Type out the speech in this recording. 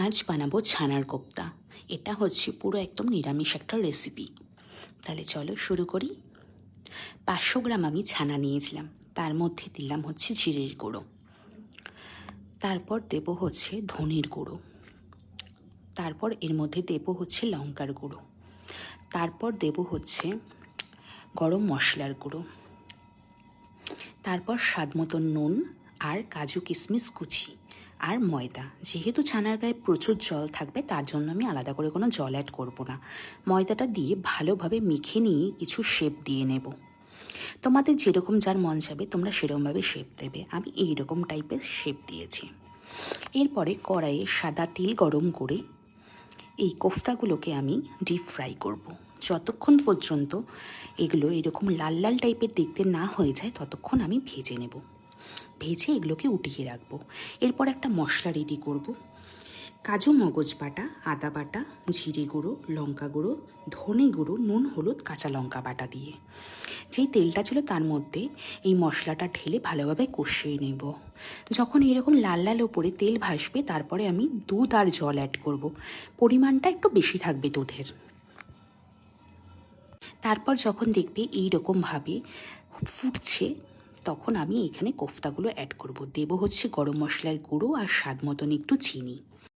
আজ বানাবো ছানার কোপ্তা। এটা হচ্ছে পুরো একদম নিরামিষ একটা রেসিপি তাহলে চলো শুরু করি। পাঁচশো গ্রাম আমি ছানা নিয়েছিলাম। তার মধ্যে দিলাম হচ্ছে জিরের গুঁড়ো। তারপর দেব হচ্ছে ধনের গুঁড়ো। তারপর এর মধ্যে দেব হচ্ছে লঙ্কার গুঁড়ো। তারপর দেব হচ্ছে গরম মশলার গুঁড়ো। তারপর স্বাদ মতো নুন আর কাজু কিশমিশ কুচি। আর ময়দা। যেহেতু ছানার গায়ে প্রচুর জল থাকবে, তার জন্য আমি আলাদা করে কোনো জল অ্যাড করব না। ময়দাটা দিয়ে ভালোভাবে মেখে নিয়ে কিছু শেপ দিয়ে নেব। তোমাদের যেরকম যার মন যাবে তোমরা সেরকমভাবে শেপ দেবে। আমি এই রকম টাইপের শেপ দিয়েছি। এরপরে কড়াইয়ে সাদা তেল গরম করে এই কোফতাগুলোকে আমি ডিপ ফ্রাই করব। যতক্ষণ পর্যন্ত এগুলো এরকম লাল লাল টাইপের দেখতে না হয়ে যায়, ততক্ষণ আমি ভেজে নেব। ভেজে এগুলোকে উঠিয়ে রাখব। এরপর একটা মশলা রেডি করব। কাজু মগজ বাটা, আদা বাটা, জিরে গুঁড়ো, লঙ্কা গুঁড়ো, ধনে গুঁড়ো, নুন, হলুদ, কাঁচা লঙ্কা বাটা দিয়ে। যেই তেলটা ছিল তার মধ্যে এই মশলাটা ঢেলে ভালোভাবে কষিয়ে নেব। যখন এরকম লাল লাল ওপরে তেল ভাসবে, তারপরে আমি দুধ আর জল অ্যাড করব। পরিমাণটা একটু বেশি থাকবে দুধের। তারপর যখন দেখবে এইরকমভাবে ফুটছে তখন আমি এখানে কোফতাগুলো অ্যাড করব। দেব হচ্ছে গরম মশলার গুঁড়ো আর স্বাদ মতন একটু চিনি।